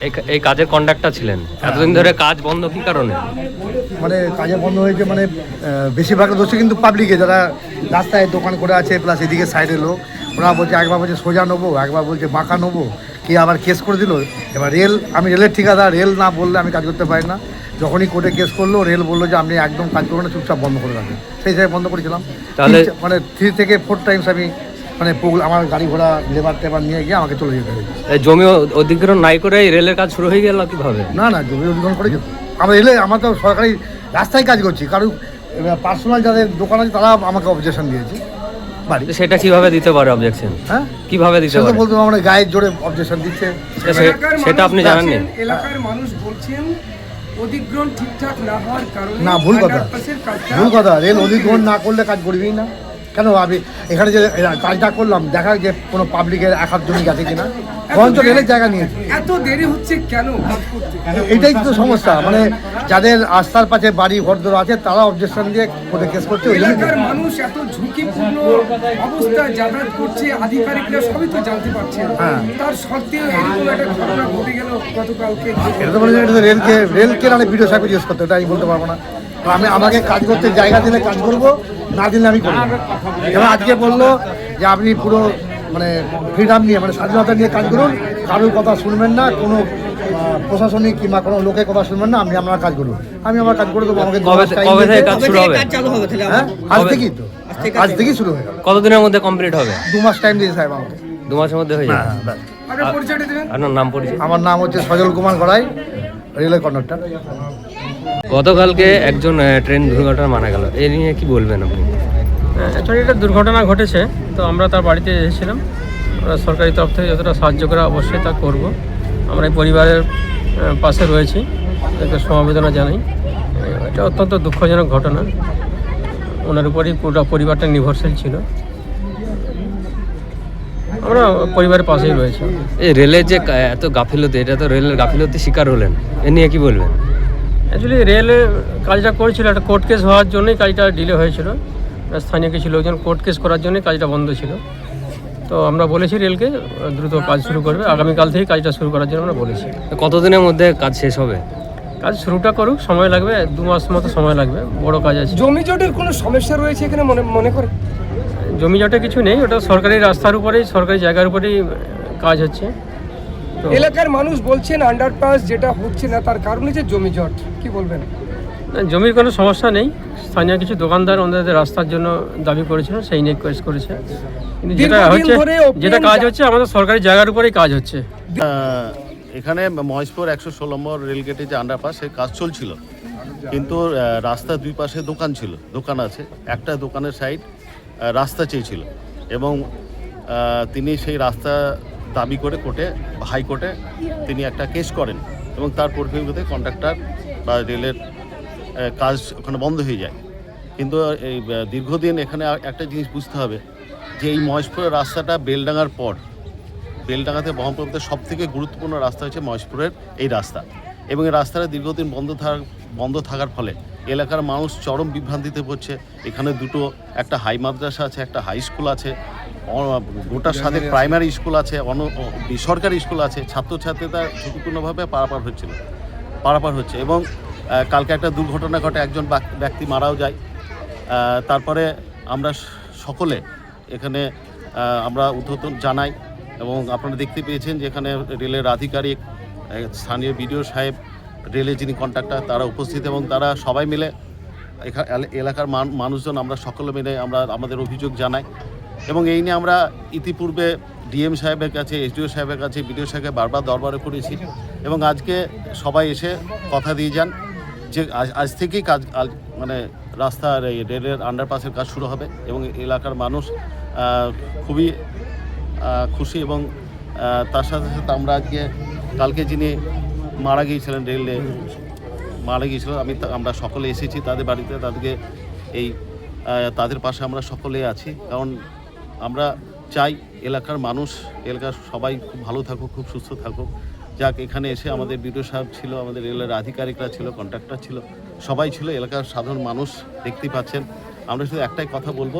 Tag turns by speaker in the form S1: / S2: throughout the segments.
S1: এই কাজের কন্ডাক্টর ছিলেন। এতদিন ধরে কাজ বন্ধ কি কারণে?
S2: মানে কাজে বন্ধ হয়েছে মানে বেশিরভাগ দোষে কিন্তু পাবলিকে যারা রাস্তায় দোকান করে আছে প্লাস এদিকে সাইডের লোক ওরা বলছে একবার বলছে সোজা নেব একবার বলছে বাঁকা নেব কি আবার কেস করে দিল? এবার রেল আমি রেলের ঠিকাদার রেল না বললে আমি কাজ করতে পারি না। যখনই কোর্টে কেস করল রেল বলল যে আপনি একদম কাজ করবেন না চুপচাপ বন্ধ করে রাখবেন। সেই হিসাবে বন্ধ করেছিলাম।
S1: তাহলে-
S2: মানে থ্রি থেকে ফোর টাইমস আমি মানে আমার গাড়ি ঘোড়া লেবার টেবার নিয়ে গিয়ে আমাকে চলে যেতে হবে
S1: এই জমি অধিগ্রহণ নাই করে এই রেলের কাজ শুরু হয়ে গেল কীভাবে?
S2: না না জমি অধিগ্রহণ করে। আমরা এলে আমরা তো সরকারি রাস্তায় কাজ করছি কারণ পার্সোনাল যাদের দোকান আছে তারা আমাকে অবজেকশন দিয়েছে বাড়ি।
S1: সেটা কীভাবে দিতে পারে অবজেকশন
S2: হ্যাঁ?
S1: কীভাবে দিতে
S2: সেটা
S1: পারে?
S2: বলতে আমরা গায়ের জোরে অবজেকশন দিচ্ছে।
S1: সেটা আপনি জানাননি
S3: বলছেন, এলাকার মানুষ বলছেন অধিগ্রহণ ঠিকঠাক না হওয়ার কারণে
S2: না ভুল কথা। ভুল কথা। রেল অধিগ্রহণ না করলে কাজ করবেই না। কেন আমি এখানে যে কাজটা করলাম দেখা যে কোনো পাবলিকের এক হাত জমি গেছে কিনা? বরঞ্চ রেলের জায়গা নিয়েছে।
S3: এত দেরি হচ্ছে কেন
S2: এটাই তো সমস্যা মানে যাদের আস্থার পাশে বাড়ি ঘরদোর আছে তারা অবজেকশন দিয়ে কোর্টে কেস করছে
S3: এলাকার মানুষ এত ঝুঁকিপূর্ণ অবস্থায় যাতায়াত করছে আধিকারিকরা সবই তো জানতে পারছেন।
S2: হ্যাঁ।
S3: তার সত্ত্বেও এরকম একটা ঘটনা ঘটে গেল গতকালকে।
S2: এটা তো বলে এটা তো রেলকে রেলকে নাহলে ভিডিও সাহেব জিজ্ঞেস করতে ওটা আমি বলতে পারব না। আমি আমাকে কাজ করতে জায়গা দিলে কাজ করব না দিলে আমি করব এবার আজকে বলল যে আপনি পুরো মানে ফ্রিডাম নিয়ে মানে স্বাধীনতা নিয়ে কাজ করুন। কারোর কথা শুনবেন না কোনো প্রশাসনিক কিংবা কোনো লোকের কথা শুনবেন না আপনি আপনার কাজ করুন। আমি আমার কাজ করে দেবো আমাকে হ্যাঁ? আজ থেকেই তো। আজ থেকেই শুরু হয়ে
S1: কতদিনের মধ্যে কমপ্লিট হবে?
S2: দু মাস টাইম দিয়েছে সাহেব আমাকে।
S1: দু মাসের মধ্যে হয়ে যাবে?
S2: হ্যাঁ।
S3: আগে
S1: আপনার নাম পরিচয়?
S2: আমার নাম হচ্ছে সজল কুমার গড়াই রেলের কন্ডাক্টর।
S1: গতকালকে একজন ট্রেন দুর্ঘটনা মারা গেল। এ নিয়ে কি বলবেন আপনি?
S4: অ্যাকচুয়ালি এটা দুর্ঘটনা ঘটেছে তো আমরা তার বাড়িতে এসেছিলাম। আমরা সরকারি তরফ থেকে যতটা সাহায্য করা অবশ্যই তা করব। আমরা এই পরিবারের পাশে রয়েছি। তাদেরকে সমবেদনা জানাই। এটা অত্যন্ত দুঃখজনক ঘটনা। ওনার উপরই পুরো পরিবারটা নির্ভরশীল ছিল। আমরা পরিবারের পাশেই রয়েছি।
S1: এই রেলের যে এত গাফিলতি এটা তো রেলের গাফিলতি শিকার হলেন। এ নিয়ে কি বলবেন?
S4: অ্যাকচুয়ালি রেলে কাজটা করেছিল একটা কোর্ট কেস হওয়ার জন্যই কাজটা ডিলে হয়েছিল। স্থানীয় কিছু লোকজন কোর্ট কেস করার জন্যই কাজটা বন্ধ ছিল। তো আমরা বলেছি রেলকে দ্রুত কাজ শুরু করবে। আগামীকাল থেকেই কাজটা শুরু করার জন্য আমরা বলেছি।
S1: কতদিনের মধ্যে কাজ শেষ হবে?
S4: কাজ শুরুটা করুক সময় লাগবে দু মাস মতো সময় লাগবে বড় কাজ আছে।
S3: জমি জটের কোনো সমস্যা রয়েছে এখানে মনে মনে করে?
S4: জমি জটে কিছু নেই ওটা সরকারি রাস্তার উপরেই সরকারি জায়গার উপরেই কাজ হচ্ছে।
S3: এলাকার মানুষ বলছেন আন্ডারপাস যেটা হচ্ছে না তার কারণে যে জমি জট। কি বলবেন?
S4: না, জমির কোনো সমস্যা নেই। স্থানীয় কিছু দোকানদার ওনাদের রাস্তার জন্য দাবি করেছিল সেই নিয়ে কোয়েস করেছে। কিন্তু যেটা হচ্ছে যেটা কাজ হচ্ছে আমাদের সরকারি জায়গার উপরেই কাজ হচ্ছে।
S5: এখানে মহেশপুর একশো ষোলো নম্বর রেলগেটে যে আন্ডারপাস সে কাজ চলছিল। কিন্তু রাস্তার দুই পাশে দোকান ছিল দোকান আছে। একটা দোকানের সাইড রাস্তা চেয়েছিল। এবং তিনি সেই রাস্তা দাবি করে কোর্টে হাইকোর্টে তিনি একটা কেস করেন এবং তার পরিপ্রেক্ষিতে কন্ট্রাক্টর বা রেলের কাজ ওখানে বন্ধ হয়ে যায়। কিন্তু এই দীর্ঘদিন এখানে একটা জিনিস বুঝতে হবে যে এই মহেশপুরের রাস্তাটা বেলডাঙ্গার পর। বেলডাঙ্গাতে বহরমপুর সব থেকে গুরুত্বপূর্ণ রাস্তা হচ্ছে মহেশপুরের এই রাস্তা এবং এই রাস্তাটা দীর্ঘদিন বন্ধ থাকার বন্ধ থাকার ফলে এলাকার মানুষ চরম বিভ্রান্তিতে পড়ছে। এখানে দুটো, একটা হাই মাদ্রাসা আছে, একটা হাই স্কুল আছে। গোটার সাথে প্রাইমারি স্কুল আছে অন বেসরকারি স্কুল আছে, ছাত্রছাত্রীরা ঝুঁকিপূর্ণভাবে পারাপার হচ্ছিল, পারাপার হচ্ছে এবং কালকে একটা দুর্ঘটনা ঘটে, একজন ব্যক্তি মারাও যায়। তারপরে আমরা সকলে এখানে আমরা উদ্বোধন জানাই এবং আপনারা দেখতে পেয়েছেন যে এখানে রেলের আধিকারিক স্থানীয় বিডিও সাহেব, রেলের যিনি কন্ট্রাক্টর তারা উপস্থিত এবং তারা সবাই মিলে এলাকার মানুষজন, আমরা সকলে মিলে আমরা, আমাদের অভিযোগ জানাই। এবং এই নিয়ে আমরা ইতিপূর্বে ডিএম সাহেবের কাছে, এসডিও সাহেবের কাছে, বিডিও সাহেবকে বারবার দরবারে করেছি এবং আজকে সবাই এসে কথা দিয়ে যান যে আজ থেকেই কাজ মানে রাস্তার এই রেলের আন্ডারপাসের কাজ শুরু হবে এবং এলাকার মানুষ খুবই খুশি এবং তার সাথে সাথে আমরা আজকে, কালকে যিনি মারা গিয়েছিলেন রেলে, মারা গিয়েছিল, আমি আমরা সকলে এসেছি তাদের বাড়িতে, তাদেরকে এই তাদের পাশে আমরা সকলে আছি কারণ আমরা চাই এলাকার মানুষ এলাকার সবাই খুব ভালো থাকুক খুব সুস্থ থাকুক। যাক এখানে এসে আমাদের বিডিও সাহেব ছিল আমাদের রেলের আধিকারিকরা ছিল কন্ট্রাক্টর ছিল সবাই ছিল এলাকার সাধারণ মানুষ দেখতেই পাচ্ছেন। আমরা শুধু একটাই কথা বলব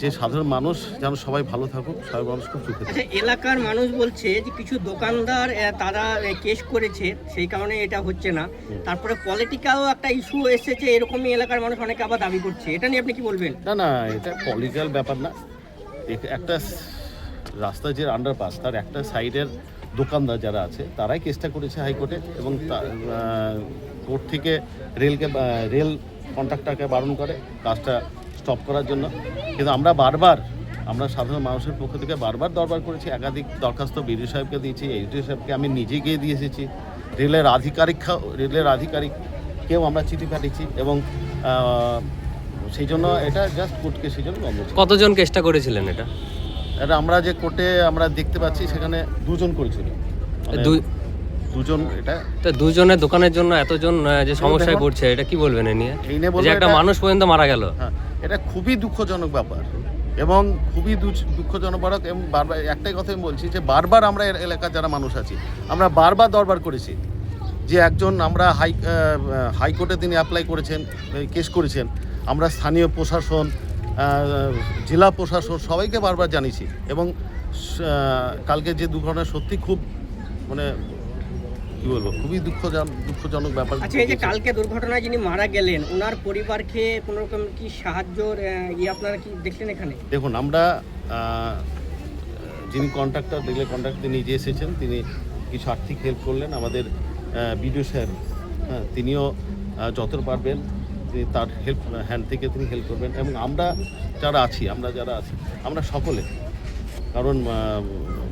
S5: যে সাধারণ মানুষ যেন সবাই ভালো থাকুক সবাই মানুষ খুব সুখে
S6: আচ্ছা এলাকার মানুষ বলছে যে কিছু দোকানদার তারা কেস করেছে সেই কারণে এটা হচ্ছে না। তারপরে পলিটিক্যাল একটা ইস্যু এসেছে এরকমই এলাকার মানুষ অনেকে আবার দাবি করছে। এটা নিয়ে আপনি কি বলবেন?
S5: না না এটা পলিটিক্যাল ব্যাপার না। একটা রাস্তা যে আন্ডারপাস তার একটা সাইডের দোকানদার যারা আছে, তারাই কেসটা করেছে হাইকোর্টে এবং কোর্ট থেকে রেলকে রেল কন্ট্রাক্টরকে বারণ করে, কাজটা স্টপ করার জন্য। কিন্তু আমরা বারবার, আমরা সাধারণ মানুষের পক্ষ থেকে বারবার দরবার করেছি, একাধিক দরখাস্ত বিডিও সাহেবকে দিয়েছি এইচডিও সাহেবকে, আমি নিজে গিয়ে দিয়ে এসেছি। রেলের আধিকারিক রেলের আধিকারিককেও আমরা চিঠি পাঠিয়েছি এবং সেই জন্য এটা জাস্ট কোর্টকে সেই জন্য বন্ধ ছিল।
S1: কতজন কেসটা করেছিলেন এটা?
S5: এটা আমরা যে কোর্টে আমরা দেখতে পাচ্ছি সেখানে দুজন করেছিল। মানে
S1: দুই-
S5: দুজন এটা।
S1: তো দুজনের দোকানের জন্য এতজন আহ, যে সমস্যায়। পড়ছে এটা কি বলবেন এ নিয়ে?
S5: এই নিয়ে বলব
S1: যে একটা
S5: এটা-
S1: মানুষ পর্যন্ত মারা গেল।
S5: হ্যাঁ এটা খুবই দুঃখজনক ব্যাপার এবং খুবই দুঃ- দুঃখজনক ব্যাপার এবং বারবার একটাই কথা আমি বলছি যে বারবার আমরা এর এলাকার যারা মানুষ আছি আমরা বারবার দরবার করেছি যে একজন আমরা হাই আহ, হাইকোর্টে তিনি অ্যাপ্লাই করেছেন কেস করেছেন। আমরা স্থানীয় প্রশাসন জেলা প্রশাসন সবাইকে বারবার জানিয়েছি এবং কালকে যে দুর্ঘটনা সত্যি খুব মানে কি বলব খুবই দুঃখজনক দুঃখজনক ব্যাপার
S6: আচ্ছা এই যে কালকে দুর্ঘটনায় যিনি মারা গেলেন ওনার পরিবারকে কোনো রকম কি সাহায্যর আহ, ইয়ে আপনারা কি দেখলেন এখানে?
S5: দেখুন আমরা যিনি কন্ট্রাক্টর রেলের কন্ট্রাক্টর নিজে এসেছেন তিনি কিছু আর্থিক হেল্প করলেন আমাদের বিডিও সাহেব হ্যাঁ তিনিও যত পারবেন তিনি তার হেল্প হ্যান্ড থেকে তিনি হেল্প করবেন এবং আমরা যারা আছি আমরা যারা আছি আমরা সকলে। কারণ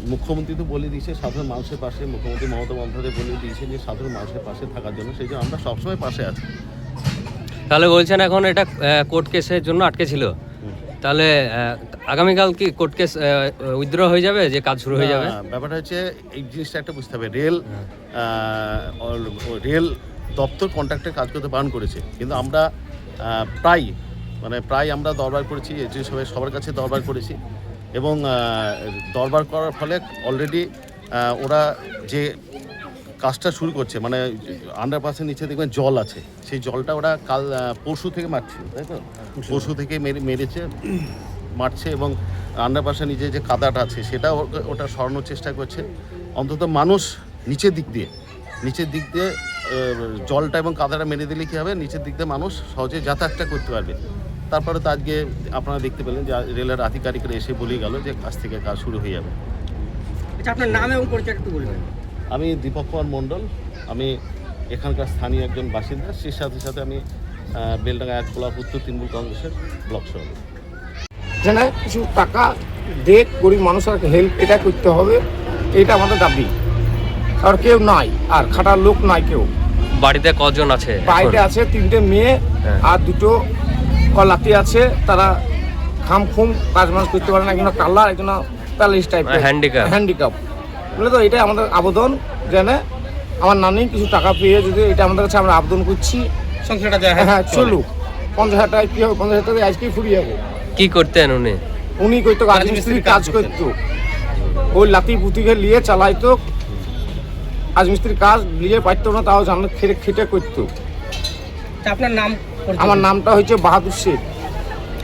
S5: মুখ্যমন্ত্রী তো বলে দিয়েছে সাধারণ মানুষের পাশে মুখ্যমন্ত্রী মমতা বন্দ্যোপাধ্যায় বলে দিয়েছে যে সাধারণ মানুষের পাশে থাকার জন্য সেই জন্য আমরা সবসময় পাশে আছি।
S1: তাহলে বলছেন এখন এটা কোর্ট কেসের জন্য আটকে ছিল। তাহলে আগামীকাল কি কোর্ট কেস উইথড্র হয়ে যাবে যে কাজ শুরু হয়ে যাবে?
S5: ব্যাপারটা হচ্ছে এই জিনিসটা একটা বুঝতে হবে। রেল অল- রেল দপ্তর কন্ট্রাক্টের কাজ করতে বারণ করেছে। কিন্তু আমরা প্রায় মানে প্রায় আমরা দরবার করেছি যে সবাই সবার কাছে দরবার করেছি এবং দরবার করার ফলে অলরেডি ওরা যে কাজটা শুরু করছে মানে আন্ডারপাসের নিচে দেখবেন জল আছে, সেই জলটা ওরা কাল পরশু থেকে মারছে, তাই তো? পরশু থেকে মেরে, মেরেছে, মারছে এবং আন্ডারপাসের নিচে যে কাদাটা আছে, সেটা ওটা সরানোর চেষ্টা করছে। অন্তত মানুষ নিচের দিক দিয়ে, নিচের দিক দিয়ে জলটা এবং কাদাটা মেরে দিলে কী হবে? নিচের দিক দিয়ে মানুষ সহজে যাতায়াতটা করতে পারবে। তারপরে তো আজকে আপনারা দেখতে পেলেন যে রেলের আধিকারিকরা এসে বলেই গেল যে কাজ থেকে কাজ শুরু হয়ে যাবে।
S6: আচ্ছা আপনার নাম এবং পরিচয় একটু বলবেন।
S5: আমি দীপক কুমার মণ্ডল। আমি এখানকার স্থানীয় একজন বাসিন্দা। সেই সাথে সাথে আমি বেলডাঙ্গা এক ব্লক উত্তর তৃণমূল কংগ্রেসের ব্লক সভাপতি।
S7: যেন কিছু টাকা দেখ গরিব মানুষের হেল্প এটা করতে হবে এটা আমাদের দাবি। আর কেউ নাই আর খাটার লোক নাই কেউ।
S1: বাড়িতে কজন আছে?
S7: বাইরে আছে তিনটে মেয়ে
S1: হ্যাঁ।
S7: আর দুটো কলাতি আছে তারা খাম খুম কাজ মাজ করতে পারে না একজন কালার একজন প্যালিস টাইপের
S1: handicap।
S7: হ্যান্ডিক্যাপ বলে তো এটাই আমাদের আবেদন যেন আমার নানি কিছু টাকা পেয়ে যদি এটা আমাদের কাছে আমরা আবেদন করছি
S3: সংসারটা
S7: হ্যাঁ চলুক। পঞ্চাশ হাজার টাকা কি হবে পঞ্চাশ হাজার টাকা আজকেই ফুরিয়ে যাব।
S1: কি করতেন উনি?
S7: উনি কইতো রাজমিস্ত্রি কাজ করতো। ওই লাতি পুতিকে নিয়ে চালাইতো রাজমিস্ত্রির কাজ নিয়ে পারতো না তাও জানো খেটে খেটে করতো।
S6: আপনার নাম পরিচয়
S7: আমার নামটা হচ্ছে বাহাদুর শেখ।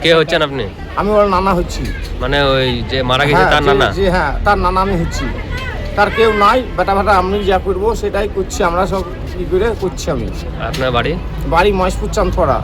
S1: কে হচ্ছেন আপনি?
S7: আমি ওর নানা হচ্ছি।
S1: মানে ওই যে মারা গেছে
S7: হ্যাঁ,
S1: তার
S7: যে-
S1: নানা?
S7: যে হ্যাঁ তার নানা আমি হচ্ছি। তার কেউ নাই বেটা বেটা আমি যা করব সেটাই করছি আমরা সব ই করে করছি আমি।
S1: আপনার বাড়ি?
S7: বাড়ি মহেশপুর চাঁদপাড়া।